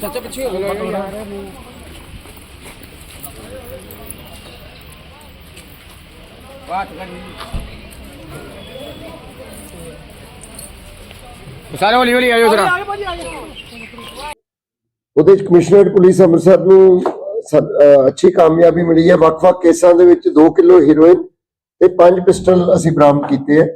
ਚਾਚਾ ਪਿੱਛੇ ਹੋ ਗਿਆ ਬਾਤ ਕਰਨੀ ਸਾਰੇ ਹੌਲੀ ਹੌਲੀ ਆਇਓ ਜਰਾ। ਉਹਦੇ ਚ ਕਮਿਸ਼ਨਰੇਟ ਪੁਲਿਸ ਅੰਮ੍ਰਿਤਸਰ ਨੂੰ ਅੱਛੀ ਕਾਮਯਾਬੀ ਮਿਲੀ ਹੈ। ਵੱਖ-ਵੱਖ ਕੇਸਾਂ ਦੇ ਵਿੱਚ 2 ਕਿਲੋ ਹੈਰੋਇਨ ਤੇ 5 ਪਿਸਟਲ ਅਸੀਂ ਬਰਾਮਦ ਕੀਤੇ ਹੈ।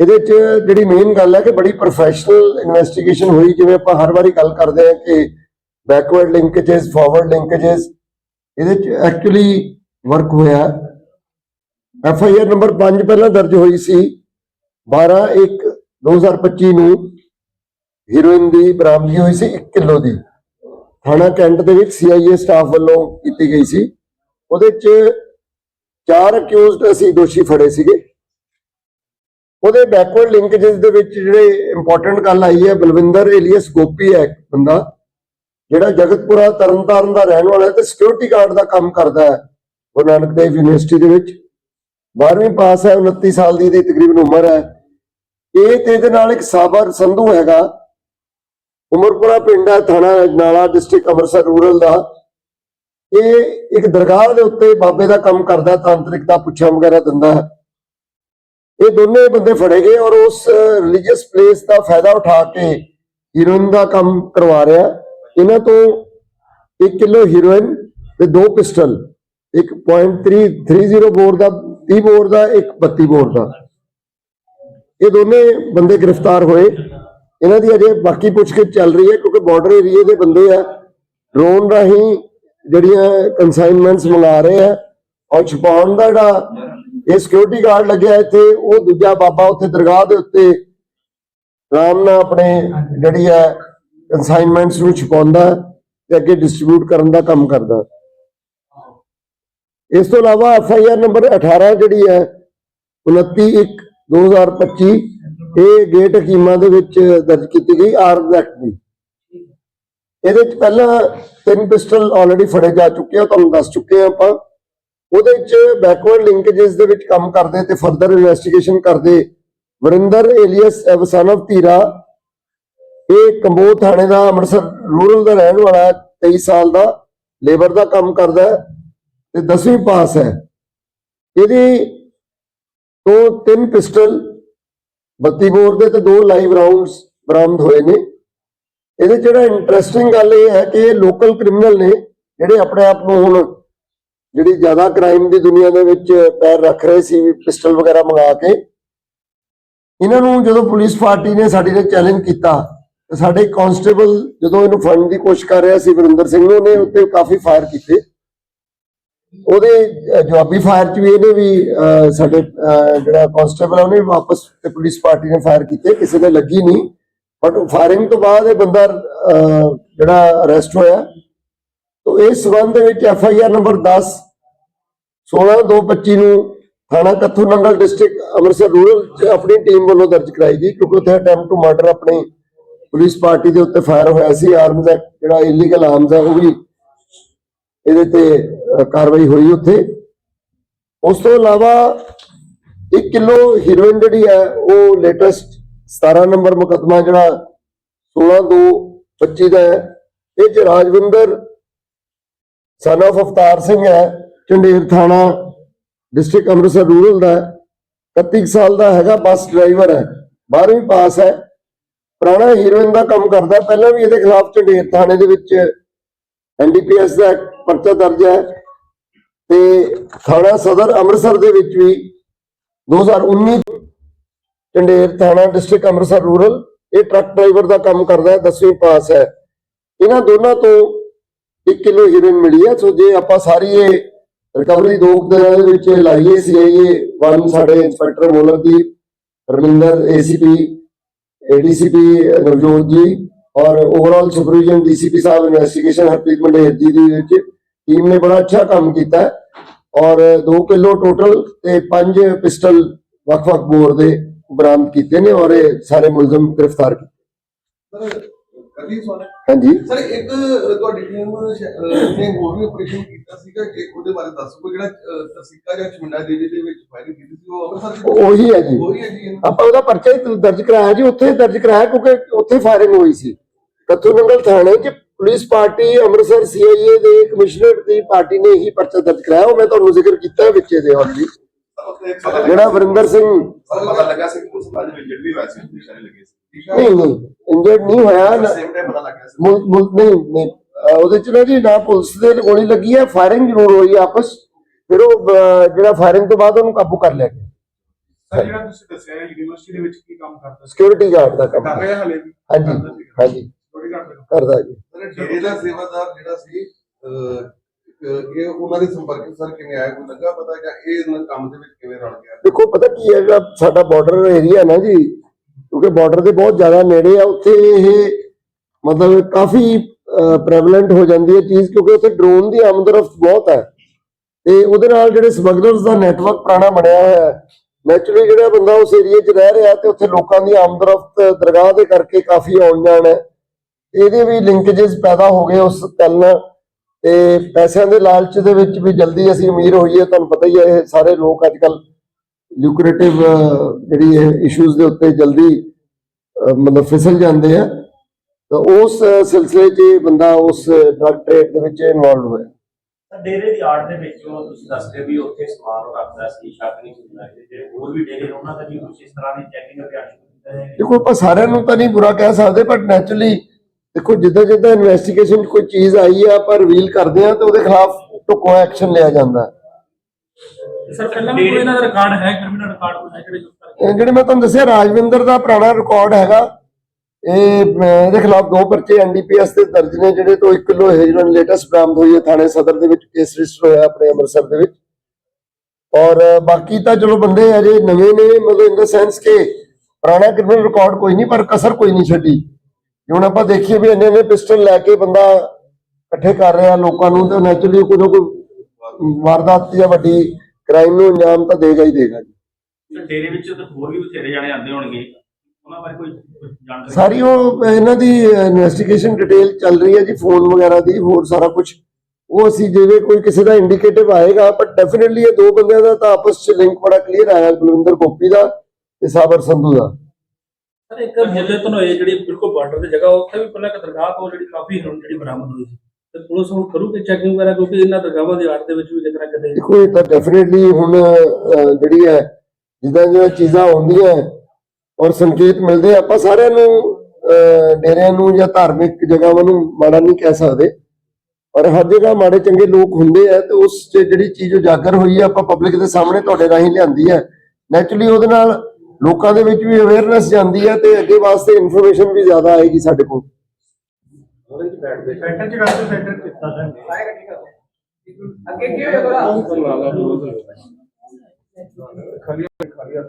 ਇਹਦੇ 'ਚ ਜਿਹੜੀ ਮੇਨ ਗੱਲ ਹੈ ਕਿ ਬੜੀ ਪ੍ਰੋਫੈਸ਼ਨਲ ਇਨਵੈਸਟੀਗੇਸ਼ਨ ਹੋਈ, ਜਿਵੇਂ ਆਪਾਂ ਹਰ ਵਾਰੀ ਗੱਲ ਕਰਦੇ ਹਾਂ ਕਿ ਬੈਕਵਰਡ ਲਿੰਕੇजेस ਫਾਰਵਰਡ ਲਿੰਕੇजेस ਇਹਦੇ 'ਚ ਐਕਚੁਅਲੀ ਵਰਕ ਹੋਇਆ। ਐਫ ਆਈ ਆਰ ਨੰਬਰ 5 ਪਹਿਲਾਂ ਦਰਜ ਹੋਈ ਸੀ 12 1 2025 ਨੂੰ ਹੀਰੋਇਨ ਦੀ ਬਰਾਮਦਗੀ ਹੋਈ ਸੀ 1 ਕਿਲੋ ਦੀ। ਥਾਣਾ ਕੈਂਟ ਦੇ ਵਿੱਚ ਸੀਆਈਏ ਸਟਾਫ ਵੱਲੋਂ ਕੀਤੀ ਗਈ ਸੀ। ਉਹਦੇ 'ਚ ਚਾਰ ਅਕਿਊਜ਼ਡ ਅਸੀਂ ਦੋਸ਼ੀ ਫੜੇ ਸੀਗੇ। ਉਹਦੇ ਬੈਕਵਰਡ ਲਿੰਕੇजेस ਦੇ ਵਿੱਚ ਜਿਹੜੇ ਇੰਪੋਰਟੈਂਟ ਗੱਲ ਆਈ ਹੈ, ਬਲਵਿੰਦਰ ਏਲੀਅਸ ਗੋਪੀ ਹੈ ਇੱਕ ਬੰਦਾ, ਜਿਹੜਾ ਜਗਤਪੁਰਾ ਤਰਨਤਾਰਨ ਦਾ ਰਹਿਣ ਵਾਲਾ ਹੈ ਤੇ ਸਿਕਿਉਰਿਟੀ ਗਾਰਡ ਦਾ ਕੰਮ ਕਰਦਾ ਹੈ ਗੁਰੂ ਨਾਨਕ ਦੇਵ ਯੂਨੀਵਰਸਿਟੀ ਦੇ ਵਿੱਚ। 12ਵੀਂ ਪਾਸ ਹੈ 29 ਸਾਲ ਦੀ ਇਹਦੀ ਤਕਰੀਬਨ ਉਮਰ ਹੈ। ਇਹ ਤੇ ਇਹਦੇ ਨਾਲ ਇੱਕ ਸਾਬਰ ਸੰਧੂ ਹੈਗਾ। ਉਮਰਪੁਰਾ ਪਿੰਡ ਹੈ, ਥਾਣਾ ਨਾਲਾ ਡਿਸਟ੍ਰਿਕਟ ਅੰਮ੍ਰਿਤਸਰ ਰੂਰਲ ਦਾ। ਇਹ ਇੱਕ ਦਰਗਾਹ ਦੇ ਉੱਤੇ ਬਾਬੇ ਦਾ ਕੰਮ ਕਰਦਾ ਤਾਂਤਰਿਕ ਦਾ ਪੁੱਛਾਂ ਵਗੈਰਾ ਦਿੰਦਾ ਹੈ। ਇਹ ਦੋਨੇ ਬੰਦੇ ਫੜੇ ਗਏ ਔਰ ਉਸ ਰਿਲੀਜੀਅਸ ਪਲੇਸ ਦਾ ਫਾਇਦਾ ਉਠਾ ਕੇ ਹੀਰੋਇਨ ਦਾ ਕੰਮ ਕਰਵਾ ਰਿਹਾ। ਇਹਨਾਂ ਤੋਂ 1 ਕਿਲੋ ਹੀਰੋਇਨ ਤੇ ਦੋ ਪਿਸਟਲ ਇੱਕ .330 ਬੋਰ ਦਾ 30 ਬੋਰ ਦਾ, ਇੱਕ 32 ਬੋਰ ਦਾ। ਇਹ ਦੋਨੇ ਬੰਦੇ ਗ੍ਰਿਫਤਾਰ ਹੋਏ। ਇਹਨਾਂ ਦੀ ਅਜੇ ਬਾਕੀ ਪੁੱਛਗਿੱਛ ਚੱਲ ਰਹੀ ਹੈ ਕਿਉਂਕਿ ਬਾਰਡਰ ਏਰੀਏ ਦੇ ਬੰਦੇ ਆ। ਡਰੋਨ ਰਾਹੀਂ ਜਿਹੜੀਆਂ ਕਨਸਾਈਨਮੈਂਟਸ ਮੰਗਾ ਰਹੇ ਆ। ਔਰ ਛੁਪਾਉਣ ਦਾ ਜਿਹੜਾ ਇਹ ਸਿਕਿਉਰਿਟੀ ਗਾਰਡ ਲੱਗਿਆ ਇੱਥੇ, ਉਹ ਦੂਜਾ ਬਾਬਾ ਉੱਥੇ ਦਰਗਾਹ ਦੇ ਉੱਤੇ ਆਰਾਮ ਨਾਲ ਆਪਣੇ ਜਿਹੜੀ ਹੈ ਕਨਸਾਈਨਮੈਂਟਸ ਨੂੰ ਛੁਪਾਉਂਦਾ ਤੇ ਅੱਗੇ ਡਿਸਟ੍ਰੀਬਿਊਟ ਕਰਨ ਦਾ ਕੰਮ ਕਰਦਾ ਇਸ ਤੋਂ ਇਲਾਵਾ ਐਫ ਆਈ ਆਰ ਨੰਬਰ 18 ਜਿਹੜੀ ਹੈ 29 1 2025 ਇਹ ਗੇਟ ਹਕੀਮਾਂ ਦੇ ਵਿੱਚ ਦਰਜ ਕੀਤੀ ਗਈ ਆਰਮਸ ਐਕਟ ਦੀ। ਇਹਦੇ ਚ ਪਹਿਲਾਂ ਤਿੰਨ ਪਿਸਟਲ ਆਲਰੇਡੀ ਫੜੇ ਜਾ ਚੁੱਕੇ ਆ ਤੁਹਾਨੂੰ ਦੱਸ ਚੁੱਕੇ ਆ ਆਪਾਂ। ਉਹਦੇ ਵਿੱਚ ਬੈਕਵਰਡ ਲਿੰਕੇजेस ਦੇ ਵਿੱਚ ਕੰਮ ਕਰਦੇ ਤੇ ਫਰਦਰ ਇਨਵੈਸਟੀਗੇਸ਼ਨ ਕਰਦੇ। ਵਰਿੰਦਰ ਏਲੀਅਸ ਐਵਸਨ ਆਫ ਧੀਰਾ ਇਹ ਕੰਬੋ ਥਾਣੇ ਦਾ ਅੰਮ੍ਰਿਤਸਰ ਰੂਰਲ ਦਾ ਰਹਿਣ ਵਾਲਾ ਹੈ, 23 ਸਾਲ ਦਾ ਲੇਬਰ ਦਾ ਕੰਮ ਕਰਦਾ ਹੈ ਤੇ 10ਵੀਂ ਪਾਸ ਹੈ। ਇਹਦੀ ਤੋਂ ਤਿੰਨ ਪਿਸਟਲ 32 ਬੋਰ ਦੇ ਤੇ ਦੋ ਲਾਈਵ ਰਾਉਂਡਸ ਬਰਾਮਦ ਹੋਏ ਨੇ। ਇਹਦੇ ਜਿਹੜਾ ਇੰਟਰਸਟਿੰਗ ਗੱਲ ਇਹ ਹੈ ਕਿ ਇਹ ਲੋਕਲ ਕ੍ਰਿਮੀਨਲ ਨੇ ਜਿਹੜੇ ਆਪਣੇ ਆਪ ਨੂੰ ਹੁਣ ਜਿਹੜੀ ਜ਼ਿਆਦਾ ਕ੍ਰਾਈਮ ਦੀ ਦੁਨੀਆ ਦੇ ਵਿੱਚ ਪੈਰ ਰੱਖ ਰਹੇ ਸੀ ਵੀ ਪਿਸਟਲ ਵਗੈਰਾ ਮੰਗਾ ਕੇ ਇਹਨਾਂ ਨੂੰ ਜਦੋਂ ਪੁਲਿਸ ਪਾਰਟੀ ਨੇ ਸਾਡੀ ਨੇ ਚੈਲੰਜ ਕੀਤਾ ਸਾਡੇ ਕਾਂਸਟੇਬਲ ਜਦੋਂ ਇਹਨੂੰ ਫੜਨ ਦੀ ਕੋਸ਼ਿਸ਼ ਕਰ ਰਿਹਾ ਸੀ ਵਰਿੰਦਰ ਸਿੰਘ ਨੂੰ ਉਹਨੇ ਉੱਤੇ ਕਾਫੀ ਫਾਇਰ ਕੀਤੇ। ਉਹਦੇ ਜਵਾਬੀ ਫਾਇਰ ਚ ਵੀ ਇਹਨੇ ਵੀ ਅਹ, ਸਾਡੇ ਜਿਹੜਾ ਕਾਂਸਟੇਬਲ ਹੈ ਉਹਨੇ ਵੀ ਵਾਪਸ ਤੇ ਪੁਲਿਸ ਪਾਰਟੀ ਨੇ ਫਾਇਰ ਕੀਤੇ ਕਿਸੇ ਦੇ ਲੱਗੀ ਨਹੀਂ। ਬਟ ਫਾਇਰਿੰਗ ਤੋਂ ਬਾਅਦ ਇਹ ਬੰਦਾ ਅਹ, ਜਿਹੜਾ ਅਰੈਸਟ ਹੋਇਆ ਤੋਂ ਇਸ ਸਬੰਧ ਦੇ ਵਿੱਚ ਐਫ ਆਈ ਆਰ ਨੰਬਰ 10 16225 ਨੂੰ ਥਾਣਾ ਕੱਥੂ ਨੰਗਲ ਡਿਸਟ੍ਰਿਕਟ ਅੰਮ੍ਰਿਤਸਰ ਰੂਰਲ ਆਪਣੀ ਟੀਮ ਵੱਲੋਂ ਦਰਜ ਕਰਾਈ ਗਈ, ਕਿਉਂਕਿ ਉੱਥੇ ਅਟੈਂਪਟ ਟੂ ਮਰਡਰ ਆਪਣੀ ਪੁਲਿਸ ਪਾਰਟੀ ਦੇ ਉੱਤੇ ਫਾਇਰ ਹੋਇਆ ਸੀ, ਆਰਮਸ ਐਕਟ ਜਿਹੜਾ ਇਲੀਗਲ ਆਰਮਸ ਹੈ ਉਹ ਵੀ ਇਹਦੇ ਤੇ ਕਾਰਵਾਈ ਹੋਈ ਉੱਥੇ। ਉਸ ਤੋਂ ਇਲਾਵਾ 1 ਕਿਲੋ ਹੀਰੋਇਨ ਜਿਹੜੀ ਹੈ, ਉਹ ਲੇਟੈਸਟ 17 ਨੰਬਰ ਮੁਕੱਦਮਾ ਜਿਹੜਾ 16 2 25 ਦਾ ਹੈ, ਇਹ ਚ ਰਾਜਵਿੰਦਰ ਸਨ of ਅਵਤਾਰ ਸਿੰਘ ਹੈ, ਝੰਡੇਰ ਥਾਣਾ ਡਿਸਟ੍ਰਿਕਟ ਅੰਮ੍ਰਿਤਸਰ ਰੂਰਲ ਦਾ ਹੈ। 31 ਸਾਲ ਦਾ ਹੈਗਾ, ਬੱਸ ਡਰਾਈਵਰ ਹੈ। 12ਵੀਂ ਪਾਸ ਹੈ। ਪੁਰਾਣਾ ਹੀਰੋਇਨ ਦਾ ਕੰਮ ਕਰਦਾ, ਪਹਿਲਾਂ ਵੀ ਇਹਦੇ ਖਿਲਾਫ ਝੰਡੇਰ ਥਾਣੇ ਦੇ ਵਿੱਚ ਐਨਡੀਪੀਐਸ ਦਾ ਪਰਚਾ ਦਰਜ ਹੈ। ਤੇ ਥਾਣਾ ਸਦਰ ਅੰਮ੍ਰਿਤਸਰ ਦੇ ਵਿੱਚ ਵੀ 2019 ਝੰਡੇਰ ਥਾਣਾ ਡਿਸਟ੍ਰਿਕਟ ਅੰਮ੍ਰਿਤਸਰ ਰੂਰਲ ਇਹ ਟਰੱਕ ਡਰਾਈਵਰ ਦਾ ਕੰਮ ਕਰਦਾ ਹੈ 10ਵੀਂ ਪਾਸ ਹੈ। ਇਹਨਾਂ ਦੋਨਾਂ ਤੋਂ 1 ਕਿਲੋ ਹੀਰੋਇਨ ਮਿਲੀ ਹੈ। ਸੋ ਜੇ ਆਪਾਂ ਸਾਰੀ ਇਹ ਰਿਕਵਰੀ ਦੋ ਦਿਨਾਂ ਦੇ ਵਿੱਚ ਲਾਈਏ, ਸੀਆਈਏ ਵਨ ਸਾਡੇ ਇੰਸਪੈਕਟਰ ਮੋਲਕ ਦੀ ਰਮਿੰਦਰ ਏਸੀਪੀ ਏਡੀਸੀਪੀ ਨਵਜੋਤ ਜੀ, ਔਰ ਓਵਰਆਲ ਸੁਪਰਵੀਜ਼ਨ ਡੀਸੀਪੀ ਸਾਹਿਬ ਇਨਵੈਸਟੀਗੇਸ਼ਨ ਹਰਪ੍ਰੀਤ ਮੰਡੇਰ ਜੀ ਦੀ ਵਿੱਚ ਟੀਮ ਨੇ ਬੜਾ ਅੱਛਾ ਕੰਮ ਕੀਤਾ ਔਰ 2 ਕਿਲੋ ਟੋਟਲ ਤੇ 5 ਪਿਸਟਲ ਵੱਖ-ਵੱਖ ਬੋਰ ਦੇ ਬਰਾਮਦ ਕੀਤੇ ਨੇ ਔਰ ਇਹ ਸਾਰੇ ਮੁਲਜ਼ਮ ਗ੍ਰਿਫਤਾਰ ਕੀਤੇ ਸਰ ਕਦੀ ਸੁਣ ਹਾਂਜੀ। ਸਰ ਇੱਕ ਅਹ, ਤੁਹਾਡੀ ਟੀਮ ਨੇ ਹੋਰ ਵੀ ਆਪਰੇਸ਼ਨ ਕੀਤਾ ਸੀਗਾ ਕਿ ਉਹਦੇ ਬਾਰੇ ਦੱਸੋ ਜਿਹੜਾ ਅਹ, ਤਸੀਕਾ ਜਾਂ ਚਮੰਡਾ ਦੇਵੀ ਦੇ ਵਿੱਚ ਫਾਇਰਿੰਗ ਕੀਤੀ ਸੀ ਉਹ ਅੰਮ੍ਰਿਤਸਰ ਉਹ- ਉਹੀ ਹੈ ਜੀ। ਉਹੀ ਹੈ ਜੀ ਇਹਨੂੰ। ਆਪਾਂ ਉਹਦਾ ਪਰਚਾ ਹੀ ਦਰਜ ਕਰਾਇਆ ਜੀ ਉੱਥੇ ਦਰਜ ਕਰਾਇਆ ਕਿਉਂਕਿ ਉੱਥੇ ਫਾਇਰਿੰਗ ਹੋਈ ਸੀ। ਕੱਥੂ ਨੰਗਲ ਥਾਣੇ 'ਚ ਪੁਲਿਸ ਪਾਰਟੀ ਅੰਮ੍ਰਿਤਸਰ ਸੀਆਈਏ ਦੇ ਕਮਿਸ਼ਨਰ ਦੀ ਪਾਰਟੀ ਨੇ ਹੀ ਪਰਚਾ ਦਰਜ ਕਰਾਇਆ ਉਹ ਮੈਂ ਤੁਹਾਨੂੰ ਜ਼ਿਕਰ ਕੀਤਾ ਹੈ ਵਿੱਚ ਇਹਦੇ ਆਲਰੇਡੀ ਜਿਹੜਾ ਵਰਿੰਦਰ ਸਿੰਘ ਪਤਾ ਲੱਗਾ ਸੀ ਕਿ ਉਸ ਬਾਅਦ ਵਿੱਚ ਜਿਹੜੀ ਹੋਇਆ ਸੀ ਨਿਸ਼ਾਨੇ ਲੱਗੇ ਸੀ। ਠੀਕ ਹੈ ਨਹੀਂ ਨਹੀਂ। ਇੰਜਰਡ ਨਹੀਂ ਹੋਇਆ ਨਾ- ਸੇਮ ਟਾਈਮ ਪਤਾ ਸੀ। ਨਹੀਂ ਨਹੀਂ। ਅਹ ਉਹਦੇ ਚ ਨਾ ਜੀ ਨਾ ਪੁਲਿਸ ਦੇ ਗੋਲੀ ਲੱਗੀ ਹੈ ਫਾਇਰਿੰਗ ਜ਼ਰੂਰ ਹੋਈ ਹੈ ਆਪਸ। ਫਿਰ ਉਹ ਅਹ, ਜਿਹੜਾ ਫਾਇਰਿੰਗ ਤੋਂ ਬਾਅਦ ਉਹਨੂੰ ਕਾਬੂ ਕਰ ਲਿਆ ਗਿਆ। ਸਰ ਜਿਹੜਾ ਤੁਸੀਂ ਦੱਸਿਆ ਹੈ ਯੂਨੀਵਰਸਿਟੀ ਦੇ ਵਿੱਚ ਕੀ ਕੰਮ ਕਰਦਾ ਸੀ? ਸਿਕਿਉਰਿਟੀ ਗਾਰਡ ਦਾ ਕੰਮ। ਕਰ ਰਿਹਾ ਹਲੇ? ਵੀ ਹਾਂਜੀ ਹਾਂਜੀ। ਥੋੜੀ ਘੱਟ ਦਾ ਕਰਦਾ ਜੀ। ਸਰ ਡੇਰੇ ਦਾ ਸੇਵਾਦਾਰ ਜਿਹੜਾ ਸੀ ਅਹ, ਅਹ, ਇਹ ਉਹਨਾਂ ਦੇ ਸੰਪਰਕ ਸਰ ਕਿਵੇਂ ਆਇਆ? ਕੋਈ ਲੱਗਾ ਪਤਾ ਕਿ ਇਹ ਇਹਨਾਂ ਕੰਮ ਦੇ ਵਿੱਚ ਕਿਵੇਂ ਰਲ ਗਿਆ? ਦੇਖੋ ਪਤਾ ਕੀ ਹੈ ਜਿਹੜਾ ਸਾਡਾ ਬਾਰਡਰ ਏਰੀਆ ਨਾ ਜੀ ਕਿਉਂਕਿ ਬਾਰਡਰ ਦੇ ਬਹੁਤ ਜ਼ਿਆਦਾ ਨੇੜੇ ਆ, ਉੱਥੇ ਇਹ ਮਤਲਬ ਕਾਫੀ ਪ੍ਰੈਵਲੈਂਟ ਹੋ ਜਾਂਦੀ ਹੈ ਚੀਜ਼ ਕਿਉਂਕਿ ਉੱਥੇ ਡਰੋਨ ਦੀ ਆਮਦਰਫਤ ਬਹੁਤ ਹੈ। ਤੇ ਉਹਦੇ ਨਾਲ ਜਿਹੜੇ ਸਮਗਲਰਸ ਦਾ ਨੈਟਵਰਕ ਪੁਰਾਣਾ ਬਣਿਆ ਹੋਇਆ ਹੈ ਨੈਚੁਰਲੀ ਜਿਹੜਾ ਬੰਦਾ ਉਸ ਏਰੀਆ 'ਚ ਰਹਿ ਰਿਹਾ ਤੇ ਉੱਥੇ ਲੋਕਾਂ ਦੀ ਆਮਦਰਫਤ ਦਰਗਾਹ ਦੇ ਕਰਕੇ ਕਾਫੀ ਆਉਣ ਜਾਣ ਹੈ। ਇਹਦੇ ਵੀ ਲਿੰਕੇजेस ਪੈਦਾ ਹੋ ਗਏ ਉਸ ਗੱਲ ਨਾਲ ਤੇ ਪੈਸਿਆਂ ਦੇ ਲਾਲਚ ਦੇ ਵਿੱਚ ਵੀ ਜਲਦੀ ਅਸੀਂ ਅਮੀਰ ਹੋਈਏ, ਤੁਹਾਨੂੰ ਪਤਾ ਹੀ ਹੈ ਇਹ ਸਾਰੇ ਲੋਕ ਅੱਜ ਕੱਲ ਲੂਕਰੇਟਿਵ ਜਿਹੜੀ ਇਹ ਇਸ਼ੂਜ਼ ਦੇ ਉੱਤੇ ਜਲਦੀ ਮਤਲਬ ਫਿਸਲ ਜਾਂਦੇ ਆ ਤਾਂ ਉਸ ਸਿਲਸਿਲੇ 'ਚ ਇਹ ਬੰਦਾ ਉਸ ਡਰਗ ਟ੍ਰੇਡ ਦੇ ਵਿੱਚ ਇਨਵੋਲਡ ਹੋਇਆ। ਤਾਂ ਡੇਰੇ ਦੀ ਆੜ ਦੇ ਵਿੱਚ ਤੁਸੀਂ ਦੱਸਦੇ ਵੀ ਉੱਥੇ ਸਮਾਨ ਰੱਖਦਾ ਸੀ ਸ਼ੱਕ ਨਹੀਂ ਹੁੰਦਾ ਤੇ ਹੋਰ ਵੀ ਡੇਰੇ ਨੇ, ਉਹਨਾਂ ਦਾ ਵੀ ਕੁਝ ਇਸ ਤਰ੍ਹਾਂ ਦੀ ਚੈਕਿੰਗ ਅਭਿਆਨ ਸ਼ੁਰੂ ਕੀਤਾ ਹੈ? ਦੇਖੋ ਆਪਾਂ ਸਾਰਿਆਂ ਨੂੰ ਤਾਂ ਨਹੀਂ ਬੁਰਾ ਕਹਿ ਸਕਦੇ ਬਟ ਨੈਚੁਰਲੀ ਦੇਖੋ ਜਿੱਦਾਂ ਜਿੱਦਾਂ ਇਨਵੈਸਟੀਗੇਸ਼ਨ ਕੋਈ ਚੀਜ਼ ਆਈ ਆ ਆਪਾਂ ਰਿਵੀਲ ਕਰਦੇ ਆ ਤੇ ਉਹਦੇ ਖਿਲਾਫ ਐਕਸ਼ਨ ਲਿਆ ਜਾਂਦਾ। ਸਰ ਪਹਿਲਾਂ ਕੋਈ ਇਹਨਾਂ ਦਾ ਰਿਕਾਰਡ ਹੈ ਕ੍ਰਿਮੀਨਲ ਰਿਕਾਰਡ ਕੋਈ ਹੈ ਜਿਹੜੇ ਇਹ ਜਿਹੜੇ ਮੈਂ ਤੁਹਾਨੂੰ ਦੱਸਿਆ, ਰਾਜਵਿੰਦਰ ਦਾ ਪੁਰਾਣਾ ਰਿਕਾਰਡ ਹੈਗਾ। ਇਹ ਇਹਦੇ ਖਿਲਾਫ ਦੋ ਪਰਚੇ ਐਨਡੀਪੀਐਸ ਦੇ ਦਰਜ ਨੇ, ਜਿਹੜੇ ਤੋਂ 1 ਕਿਲੋ ਹੈਰੋਇਨ ਲੇਟੈਸਟ ਬਰਾਮਦ ਹੋਈ ਹੈ ਥਾਣੇ ਸਦਰ ਦੇ ਵਿੱਚ, ਕੇਸ ਰਜਿਸਟਰ ਹੋਇਆ ਆਪਣੇ ਅੰਮ੍ਰਿਤਸਰ ਦੇ ਵਿੱਚ। ਔਰ, ਬਾਕੀ ਤਾਂ ਚਲੋ ਬੰਦੇ ਅਜੇ ਨਵੇਂ ਨੇ, ਮਤਲਬ ਇਨ ਦਾ ਸੈਂਸ ਕਿ ਪੁਰਾਣਾ ਕ੍ਰਿਮੀਨਲ ਰਿਕਾਰਡ ਕੋਈ ਨਹੀਂ, ਪਰ ਕਸਰ ਕੋਈ ਨਹੀਂ ਛੱਡੀ। ਹੁਣ ਆਪਾਂ ਦੇਖੀਏ ਵੀ ਇੰਨੇ ਇੰਨੇ ਪਿਸਟਲ ਲੈ ਕੇ ਬੰਦਾ ਇਕੱਠੇ ਕਰ ਰਿਹਾ ਲੋਕਾਂ ਨੂੰ, ਤੇ ਨੈਚੁਰਲੀ ਕੋਈ ਨਾ ਕੋਈ ਵਾਰਦਾਤ ਜਾਂ ਵੱਡੀ ਕ੍ਰਾਈਮ ਨੂੰ ਅੰਜਾਮ ਤਾਂ ਦੇਗਾ ਹੀ ਦੇਗਾ ਜੀ। ਤੇ ਡੇਰੇ ਵਿੱਚ ਤਾਂ ਹੋਰ ਵੀ ਬਥੇਰੇ ਜਾਣੇ ਆਉਂਦੇ ਹੋਣਗੇ। ਉਹਨਾਂ ਬਾਰੇ ਕੋਈ ਕੋਈ ਜਾਣਕਾਰੀ? ਸਾਰੀ ਉਹ ਇਹਨਾਂ ਦੀ ਇਨਵੈਸਟੀਗੇਸ਼ਨ ਡਿਟੇਲ ਚੱਲ ਰਹੀ ਹੈ ਜੀ ਫੋਨ ਵਗੈਰਾ ਦੀ ਹੋਰ ਸਾਰਾ ਕੁਝ ਉਹ ਅਸੀਂ ਜਿਵੇਂ ਕੋਈ ਕਿਸੇ ਦਾ ਇੰਡੀਕੇਟਿਵ ਆਏਗਾ ਪਰ ਡੈਫੀਨਿਟਲੀ ਇਹ ਦੋ ਬੰਦਿਆਂ ਦਾ ਤਾਂ ਆਪਸ ਚ ਲਿੰਕ ਬੜਾ ਕਲੀਅਰ ਆਇਆ ਬਲਵਿੰਦਰ ਗੋਪੀ ਦਾ ਤੇ ਸਾਬਰ ਸੰਧੂ ਦਾ। ਸਰ ਇੱਕ ਮੁੱਲੇ ਤੋਂ ਇਹ ਜਿਹੜੀ ਬਿਲਕੁਲ ਬਾਰਡਰ ਦੀ ਜਗ੍ਹਾ ਉੱਥੇ ਵੀ ਪਹਿਲਾਂ ਇੱਕ ਦਰਗਾਹ ਤੋਂ ਜਿਹੜੀ ਕਾਫੀ ਹੀਰੋਇਨ ਜਿਹੜੀ ਬਰਾਮਦ ਹੋਈ ਸੀ। ਤੇ ਪੁਲਿਸ ਹੁਣ ਕਰੂਗੀ ਚੈਕਿੰਗ ਵਗੈਰਾ ਕਿਉਂਕਿ ਇਹਨਾਂ ਦਰਗਾਹਾਂ ਦੀ ਆੜ ਦੇ ਵਿੱਚ ਵੀ ਕਿਤੇ ਨਾ ਕਿਤੇ ਦੇਖੋ ਇਹ ਤਾਂ ਡੈਫੀਨਿਟਲੀ ਹੁਣ ਅਹ, ਜਿਹੜੀ ਹੈ ਜਿੱਦਾਂ ਜਿੱਦਾਂ ਚੀਜ਼ਾਂ ਆਉਂਦੀਆਂ ਔਰ ਸੰਕੇਤ ਮਿਲਦੇ ਆਪਾਂ ਸਾਰਿਆਂ ਨੂੰ ਡੇਰਿਆਂ ਨੂੰ ਜਾਂ ਧਾਰਮਿਕ ਜਗ੍ਹਾਵਾਂ ਨੂੰ ਮਾੜਾ ਨਹੀਂ ਕਹਿ ਸਕਦੇ। ਔਰ ਹਰ ਜਗ੍ਹਾ ਮਾੜੇ ਚੰਗੇ ਲੋਕ ਹੁੰਦੇ ਆ ਤੇ ਉਸ 'ਚ ਜਿਹੜੀ ਚੀਜ਼ ਉਜਾਗਰ ਹੋਈ ਹੈ ਆਪਾਂ ਪਬਲਿਕ ਦੇ ਸਾਹਮਣੇ ਤੁਹਾਡੇ ਰਾਹੀਂ ਲਿਆਂਦੀ ਹੈ ਨੈਚੁਰਲੀ ਉਹਦੇ ਨਾਲ ਲੋਕਾਂ ਦੇ ਵਿੱਚ ਵੀ ਅਵੇਅਰਨੈਸ ਜਾਂਦੀ ਹੈ ਤੇ ਅੱਗੇ ਵਾਸਤੇ ਇਨਫੋਰਮੇਸ਼ਨ ਵੀ ਜ਼ਿਆਦਾ ਆਏਗੀ ਸਾਡੇ ਕੋਲ। ਸੈਂਟਰ ਚ ਕਰਦੇ ਸੈਂਟਰ ਕੀਤਾ ਅੱਗੇ ਕੀ ਹੋਇਆ Javier, Javier,